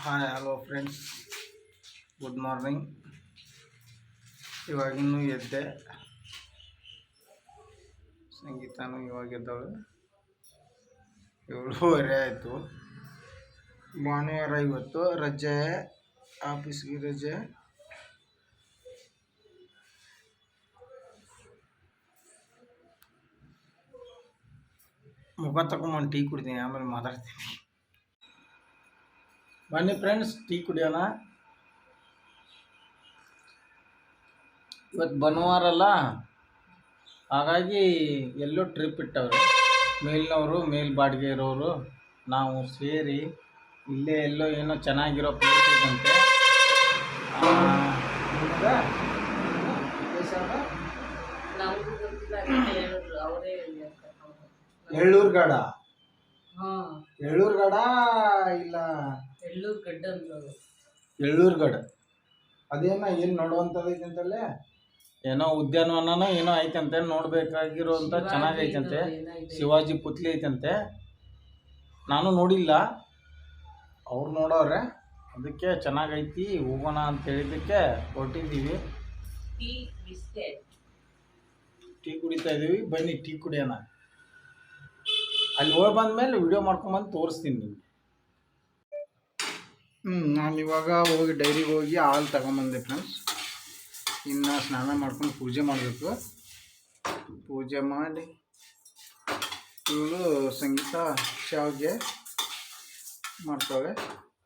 Hi hello friends good morning ಇವಾಗಿನ್ನೂ ಎದ್ದೆ. ಸಂಗೀತನೂ ಇವಾಗ ಎದ್ದವಳು. ಏಳುವರೆ ಆಯಿತು. ಭಾನುವಾರ ಇವತ್ತು ರಜೆ, ಆಫೀಸ್ಗೆ ರಜೆ. ಮುಖ ತಗೊಂಬಂದು ಟೀ ಕುಡಿತೀನಿ, ಆಮೇಲೆ ಮಾತಾಡ್ತೀನಿ. ಬನ್ನಿ ಫ್ರೆಂಡ್ಸ್ ಟೀ ಕುಡಿಯೋಣ. ಇವತ್ತು ಭಾನುವಾರ ಅಲ್ಲ. ಹಾಗಾಗಿ ಎಲ್ಲೋ ಟ್ರಿಪ್ ಇಟ್ಟವ್ರು. ಮೇಲಿನವರು ಮೇಲ್ ಬಾಡಿಗೆ ಇರೋರು ನಾವು ಸೇರಿ ಇಲ್ಲೇ ಎಲ್ಲೋ ಏನೋ ಚೆನ್ನಾಗಿರೋ ಪ್ಲೇಸ್ ಇದಂತೆ ಎಳ್ಳೂರ್ ಗಾಡ ಎಳ್ಳೂರ್ಗಾಡ ಎಳ್ಳೂರ್ಗಾಡ ಇಲ್ಲ? ಎಳ್ಳೂರು ಗಡ್ಡ ಅಂದ್ರು ಎಳ್ಳೂರ್ಗಡ ಅದೇನ ಏನು ನೋಡುವಂಥದ್ದು ಅಂತಲ್ಲೇ ಏನೋ ಉದ್ಯಾನವನನೋ ಏನೋ ಐತಂತೆ. ನೋಡ್ಬೇಕಾಗಿರೋಂಥ ಚೆನ್ನಾಗೈತಂತೆ ಶಿವಾಜಿ ಪುತ್ಲಿ ಐತಂತೆ. ನಾನು ನೋಡಿಲ್ಲ. ಅವ್ರು ನೋಡೋರೆ ಅದಕ್ಕೆ ಚೆನ್ನಾಗೈತಿ ಹೋಗೋಣ ಅಂತ ಹೇಳಿದ್ದಕ್ಕೆ ಹೊರಟಿದ್ದೀವಿ. Tea biscuit. ಟೀ ಕುಡಿತಾ ಇದ್ದೀವಿ ಬನ್ನಿ ಟೀ ಕುಡಿಯೋಣ. ಅಲ್ಲಿ ಹೋಗಿ ಬಂದಮೇಲೆ ವಿಡಿಯೋ ಮಾಡ್ಕೊಂಬಂದು ತೋರಿಸ್ತೀನಿ ನಿಮಗೆ. ಹ್ಞೂ ನಾನು ಇವಾಗ ಹೋಗಿ ಡೈರಿಗೆ ಹೋಗಿ ಹಾಲು ತಗೊಂಬಂದೆ ಫ್ರೆಂಡ್ಸ್ ಇನ್ನು ಸ್ನಾನ ಮಾಡ್ಕೊಂಡು ಪೂಜೆ ಮಾಡಬೇಕು. ಪೂಜೆ ಮಾಡಿ ಇವಳು ಸಂಗೀತ ಶಾವಿಗೆ ಮಾಡ್ತಾವೆ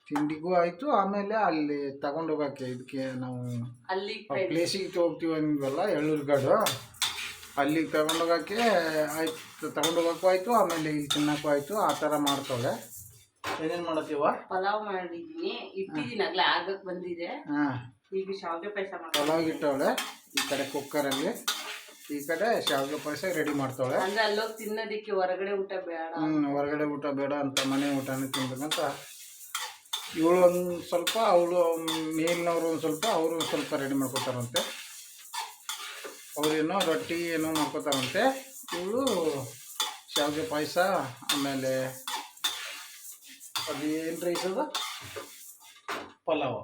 ತಿಂಡಿಗೂ ಆಯಿತು ಆಮೇಲೆ ಅಲ್ಲಿ ತಗೊಂಡೋಗಕ್ಕೆ ಇದಕ್ಕೆ ನಾವು ಅಲ್ಲಿ ಪ್ಲೇಸಿಗೆ ಹೋಗ್ತೀವಿ ಅಂದ್ವಲ್ಲ ಎಳ್ಳೂರ್ಗಾಡು ಅಲ್ಲಿಗೆ ತಗೊಂಡೋಗಕ್ಕೆ ಆಯ್ತು ತಗೊಂಡೋಗಕ್ಕೂ ಆಯಿತು ಆಮೇಲೆ ಇಲ್ಲಿ ತಿನ್ನೋಕ್ಕೂ ಆಯಿತು ಆ ಥರ ಮಾಡ್ತಾಳೆ. ಏನೇನು ಮಾಡತ್ತೀವ? ಪಲಾವ್ ಮಾಡಿದೀನಿ ಇಟ್ಟಿದ್ದೀನಿ ಆಗ್ಲೇ ಆಗಕ್ ಬಂದಿದೆ. ಹಾಂ. ಈಗ ಶಾವಿಗೆ ಪಾಯಸ ಮಾಡ್ತೀನಿ. ಪಲಾವ್ ಇಟ್ಟವಳೆ ಈ ಕಡೆ ಕುಕ್ಕರಲ್ಲಿ ಈ ಕಡೆ ಶಾವಿಗೆ ಪಾಯಸ ರೆಡಿ ಮಾಡ್ತಾಳೆ ಅಂದ್ರೆ ಅಲ್ಲೋಗಿ ತಿನ್ನೋದಿಕ್ಕೆ ಹೊರಗಡೆ ಊಟ ಬೇಡ ಹ್ಮ್ ಹೊರಗಡೆ ಊಟ ಬೇಡ ಅಂತ ಮನೆ ಊಟನೇ ತಿನ್ಬೇಕಂತ. ಇವಳು ಒಂದು ಸ್ವಲ್ಪ ಅವಳು ಮೇಲಿನವರು ಒಂದು ಸ್ವಲ್ಪ ಅವರು ಒಂದು ಸ್ವಲ್ಪ ರೆಡಿ ಮಾಡ್ಕೋತಾರಂತೆ. ಅವ್ರೇನೋ ರೊಟ್ಟಿ ಏನೋ ಮಾಡ್ಕೋತಾರಂತೆ. ಇವಳು ಶಾವಿಗೆ ಪಾಯಸ ಆಮೇಲೆ ಅದೇನು ರೈಸ್ ಅದು? ಪಲಾವ್.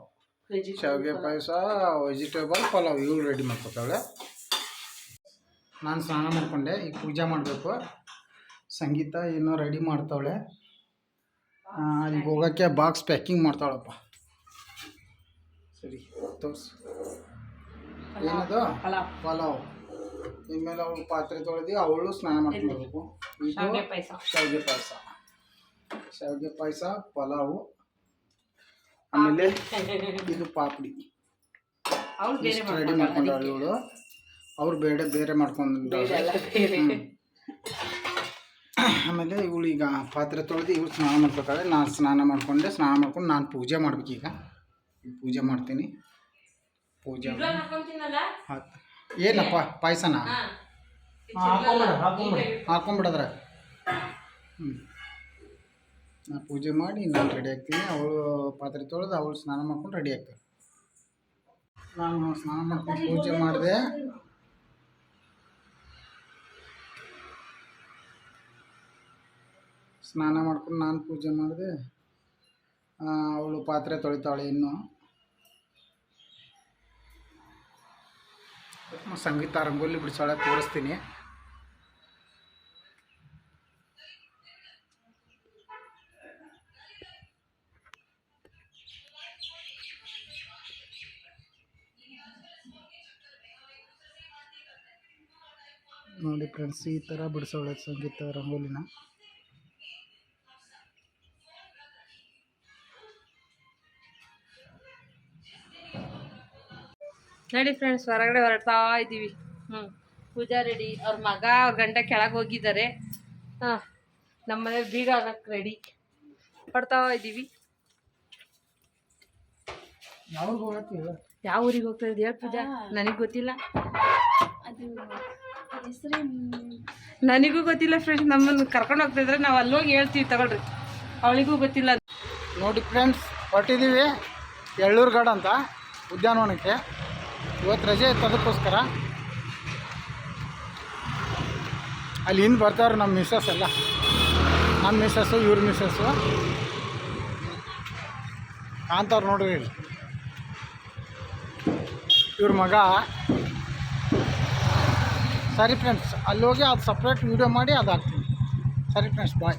ಶಾವಿಗೆ ಪಾಯಸ ವೆಜಿಟೇಬಲ್ ಪಲಾವ್ ಇವಳು ರೆಡಿ ಮಾಡ್ಕೊತಾಳೆ ನಾನು ಸ್ನಾನ ಮಾಡ್ಕೊಂಡೆ ಈಗ ಪೂಜೆ ಮಾಡಬೇಕು. ಸಂಗೀತ ಏನೋ ರೆಡಿ ಮಾಡ್ತಾವಳೆ. ಈಗ ಹೋಗೋಕ್ಕೆ ಬಾಕ್ಸ್ ಪ್ಯಾಕಿಂಗ್ ಮಾಡ್ತಾಳಪ್ಪ. ಸರಿ ತೋರ್ಸು. ಏನದು? ಪಲಾವ್. ಪಲಾವ್. ಇನ್ಮೇಲೆ ಅವಳು ಪಾತ್ರೆ ತೊಳೆದು ಅವಳು ಸ್ನಾನ ಮಾಡ್ಕೊಳ್ಬೇಕು ಶಾವಿಗೆ ಪಾಯಸ. ಶಾವಿಗೆ ಪಾಯಸ ಪಲಾವು ಆಮೇಲೆ ಇದು ಪಾಪಡಿ. ರೆಡಿ ಮಾಡ್ಕೊಂಡು ಇವಳು ಅವ್ರು ಬೇಡ ಬೇರೆ ಮಾಡ್ಕೊಂಡು ಆಮೇಲೆ ಇವಳು ಈಗ ಪಾತ್ರೆ ತೊಳೆದು ಇವಳು ಸ್ನಾನ ಮಾಡ್ಬೇಕಾದ್ರೆ ನಾನು ಸ್ನಾನ ಮಾಡ್ಕೊಂಡೆ ಸ್ನಾನ ಮಾಡ್ಕೊಂಡು ನಾನು ಪೂಜೆ ಮಾಡ್ಬೇಕು ಈಗ. ಪೂಜೆ ಮಾಡ್ತೀನಿ. ಪೂಜೆ ಏನಪ್ಪ ಪಾಯಸನ? ಹಾ. ಹಾಕೊಂಬಿಡ ಹಾಕೊಂಬಿಡ. ಹಾಕೊಂಬಿಡದ್ರ? ಹ್ಞೂ ನಾನು ಪೂಜೆ ಮಾಡಿ ನಾನು ರೆಡಿ ಆಗ್ತೀನಿ. ಅವಳು ಪಾತ್ರೆ ತೊಳೆದು ಅವಳು ಸ್ನಾನ ಮಾಡ್ಕೊಂಡು ರೆಡಿ ಆಗ್ತಾಳೆ ನಾನು ಸ್ನಾನ ಮಾಡ್ಕೊಂಡು ಪೂಜೆ ಮಾಡಿದೆ. ಸ್ನಾನ ಮಾಡ್ಕೊಂಡು ನಾನು ಪೂಜೆ ಮಾಡಿದೆ. ಅವಳು ಪಾತ್ರೆ ತೊಳಿತಾಳೆ ಇನ್ನು. ಸಂಗೀತ ರಂಗೋಲಿ ಬಿಡಿಸೋಳೆ ತೋರಿಸ್ತೀನಿ. ನೋಡಿ ಫ್ರೆಂಡ್ಸ್ ಈ ಥರ ಬಿಡಿಸೋಳೆ ಸಂಗೀತ ರಂಗೋಲಿನ. ನೋಡಿ ಫ್ರೆಂಡ್ಸ್ ಹೊರಗಡೆ ಹೊರಡ್ತಾ ಇದ್ದೀವಿ ಹ್ಞೂ ಪೂಜಾ ರೆಡಿ ಅವ್ರ ಮಗ ಅವ್ರ ಗಂಡ ಕೆಳಗೆ ಹೋಗಿದ್ದಾರೆ. ಹಾಂ ನಮ್ಮನೆ ಬೀಗ ಆಗಕ್ಕೆ ರೆಡಿ ಹೊಡ್ತಾ ಇದ್ದೀವಿ ಯಾವ ಊರಿಗೆ ಹೋಗ್ತಾ ಇದೆಯಾ ಪೂಜಾ? ನನಗೆ ಗೊತ್ತಿಲ್ಲ. ನನಗೂ ಗೊತ್ತಿಲ್ಲ ಫ್ರೆಂಡ್ಸ್ ನಮ್ಮನ್ನು ಕರ್ಕೊಂಡು ಹೋಗ್ತಿದ್ರೆ ನಾವು ಅಲ್ಲೋಗಿ ಹೋಗಿ ಹೇಳ್ತೀವಿ ತಗೊಳ್ರಿ. ಅವಳಿಗೂ ಗೊತ್ತಿಲ್ಲ. ನೋಡಿ ಫ್ರೆಂಡ್ಸ್ ಹೊರಟಿದ್ದೀವಿ. ಎಳ್ಳೂರುಗಾಡ ಅಂತ ಉದ್ಯಾನವನಕ್ಕೆ. ಇವತ್ತು ರಜೆ ಇತ್ತು ಅದಕ್ಕೋಸ್ಕರ. ಅಲ್ಲಿ ಹಿಂದೆ ಬರ್ತಾವ್ರೆ ನಮ್ಮ ಮಿಸ್ಸಸ್ ಎಲ್ಲ. ನಮ್ಮ ಮಿಸ್ಸಸ್ಸು ಇವ್ರ ಮಿಸ್ಸಸ್ಸು ಕಾಂತವ್ರು ನೋಡ್ರಿ ಇವ್ರ ಮಗ ಸರಿ ಫ್ರೆಂಡ್ಸ್ ಅಲ್ಲಿ ಹೋಗಿ ಅದು ಸಪ್ರೇಟ್ ವೀಡಿಯೋ ಮಾಡಿ ಅದು ಹಾಕ್ತೀನಿ ಸರಿ ಫ್ರೆಂಡ್ಸ್ ಬಾಯ್